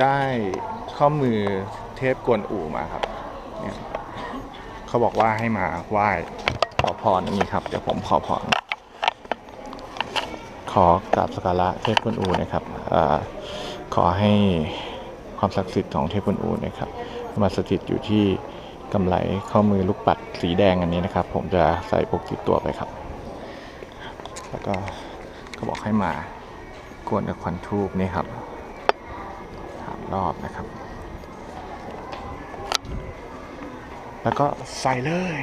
ได้ข้อมือเทพกวนอู่มาครับเนี่ยเขาบอกว่าให้มาไหว้ขอพรนี่ครับ เดี๋ยวผมขอพร ขอกราบสักการะเทพกวนอูนะครับอขอให้ความศักดิ์สิทธิ์ของเทพกวนอูนะครับ มาสถิตอยู่ที่กำไลข้อมือลูกปัดสีแดงอันนี้นะครับ ผมจะใส่ปกติดตัวไปครับ แล้วก็เขาบอกให้มากวนกับควันทูบนี่ครับสามรอบนะครับ แล้วก็ใส่เลย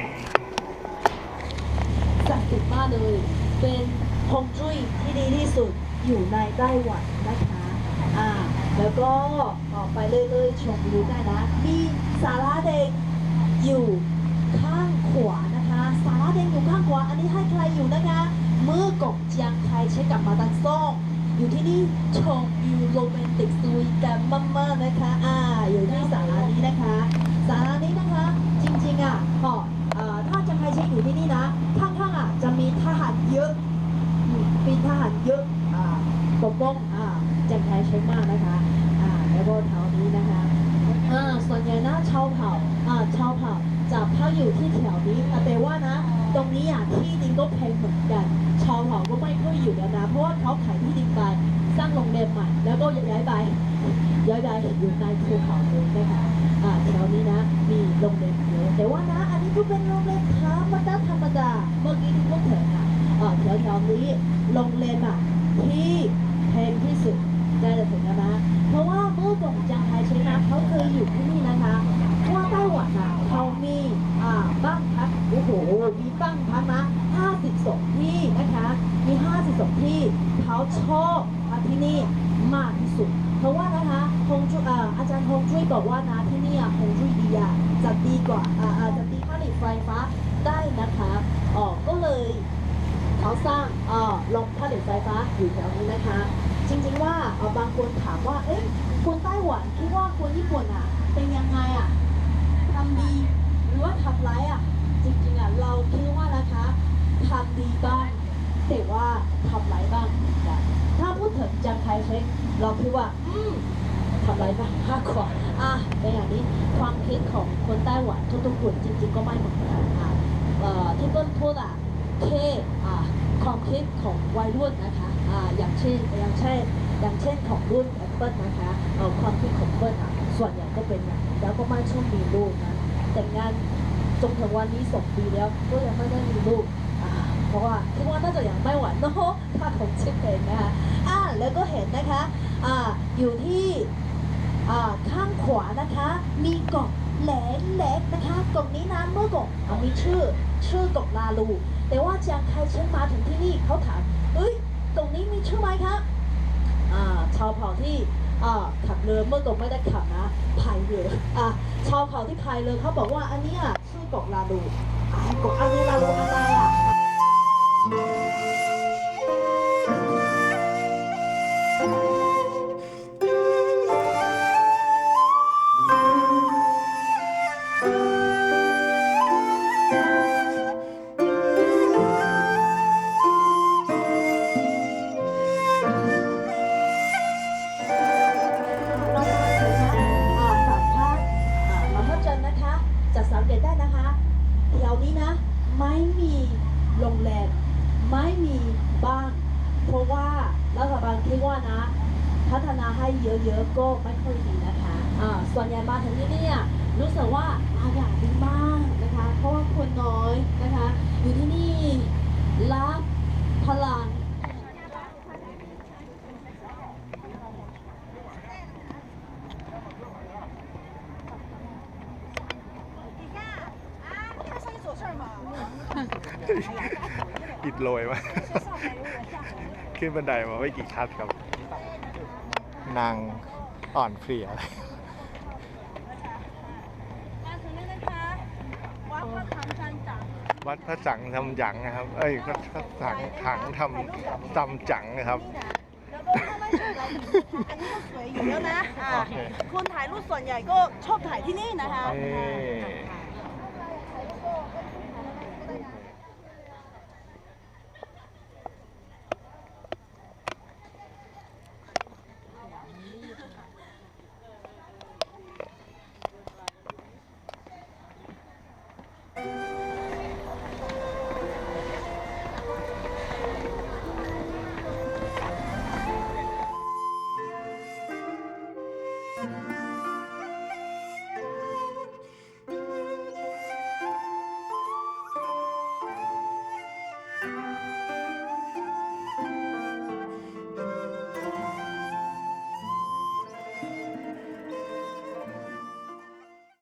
ศักดิ์สิทธิ์มากเลย เป็นฮงจุ้ยที่ดีที่สุดอยู่ในไต้หวันนะคะอ่าแล้วก็ออกไปเรื่อยๆชมวิวได้นะ มีสาราเด็กอยู่ข้างขวานะคะ สาราเด็กอยู่ข้างขวา อันนี้ให้ใครอยู่นะคะ มื่อกบเจียงไคเช็คกับมาดันซ่งอยู่ที่นี่ชมวิวโรแมนติกสวีกันมากๆนะคะอ่าอยู่ที่สารานี้นะคะสารานี้นะคะ จริงๆอะพอเอ่อถ้าเจียงไคเช็คอยู่ที่นี่นะข้างๆอะจะมีทหารเยอะมีทหารเยอะอ่าปกป้องอ่าเจียงไคเช็คมากนะคะอ่าแล้วก็แถวนี้นะคะอ่าส่วนใหญ่นะชาวเผ่าอ่าชาวเผ่าจะพักอยู่ที่แถวนี้อะแต่ว่านะ ตรงนี้อะที่ดินก็แพงเหมือนกัน ย้ายไปอยู่ในภูเขาเลยนะคะอ่าแถวนี้นะ มีโรงแรมเยอะแต่ว่านะ อันนี้ก็เป็นโรงแรมธรรมดาธรรมดา เมื่อกี้ที่พวกเธออะอ่าแถวๆนี้โรงแรมอะที่แพงที่สุดได้จะถึงแล้วนะ เพราะว่าเมื่อก่อนจางไทยใช่ไหมเขาเคยอยู่ที่นี่นะคะเพราะว่าไต้หวันอะเขามีอ่าบ้านพักโอ้โหมีบ้านพักนะ52ที่นะคะมี52ที่เขาชอบมาที่นี่มากที่สุด เพราะว่านะคะ ฮงจุเอ่ออาจารย์ฮงจุ้ยบอกว่านะที่นี่ฮงจุ้ยดีอะจะดีกว่าอ่าอาจะดีผลิตไฟฟ้าได้นะคะอ๋อก็เลยเขาสร้างอ่อโรงผลิตไฟฟ้าอยู่แถวนี้นะคะ จริงๆว่าเอ่อบางคนถามว่าเอ๊ะคนไต้หวันคิดว่าคนญี่ปุ่นอะ เป็นยังไงอะทำดีหรือว่าทำร้ายอะ จริงๆอะเราคิดว่านะคะทำดีบ้างแต่ว่าทำร้ายบ้างถ้าพูดถึงจังไคเช็คเราคิดว่า อืม ทำร้ายบ้างมากกว่าอะเป็นอย่างนี้ความคิดของคนไต้หวันทุกๆคนจริงๆก็ไม่เหมือนกันอะเอ่อที่เปิ้ลพูดอะแค่อะความคิดของวัยรุ่นนะคะอ่าอย่างเช่นอย่างเช่นอย่างเช่นของรุ่นแอปเปิลนะคะเอ่อความคิดของเปิ้ลอะส่วนใหญ่ก็เป็นอย่างนี้แล้วก็ไม่ชอบมีลูกนะแต่งงานจนถึงวันนี้สองปีแล้วก็ยังไม่ได้มีลูกอ่าเพราะว่าคิดว่าน่าจะยังไม่ไหวเนอะถ้าของเช็คเองนะคะอ่าแล้วก็เห็นนะคะอ่าอยู่ที่อ่า ข้างขวานะคะ มีเกาะแหลมเล็กนะคะเกาะนี้นะเมื่อก่อนอะมีชื่อชื่อเกาะลาลู แต่ว่าจากใครเช็คมาถึงที่นี่เขาถามเอ้ยตรงนี้มีชื่อไหมครับชาวเผ่าที่ขับเรือเมื่อก่อนไม่ได้ขับนะพายเรืออ่าชาวเผ่าที่พายเรือเขาบอกว่าอันเนี้ยชื่อเกาะลาลูอ่าเกาะอาลูลาลูอะไรอะ รัฐบาลคิดว่านะ พัฒนาให้เยอะๆก็ไม่ค่อยดีนะคะอ่าส่วนใหญ่มาถึงที่นี่รู้สึกว่าอากาศดีมากนะคะ เพราะว่าคนน้อยนะคะ อยู่ที่นี่รับพลัง โรยมา ขึ้นบันไดมาไม่กี่ขั้นครับ นางอ่อนเพลียมาถึงแล้วนะคะวัดพระธรรมชันจังวัดพระสังทำจังนะครับ เอ้ยพระสังถังทำจำจังนะครับแล้วก็ถ้าไม่สวยอะไรอันนี้ก็สวยอยู่แล้วนะอ่าโอเคคนถ่ายรูปส่วนใหญ่ก็ชอบถ่ายที่นี่นะคะเอ้อ่า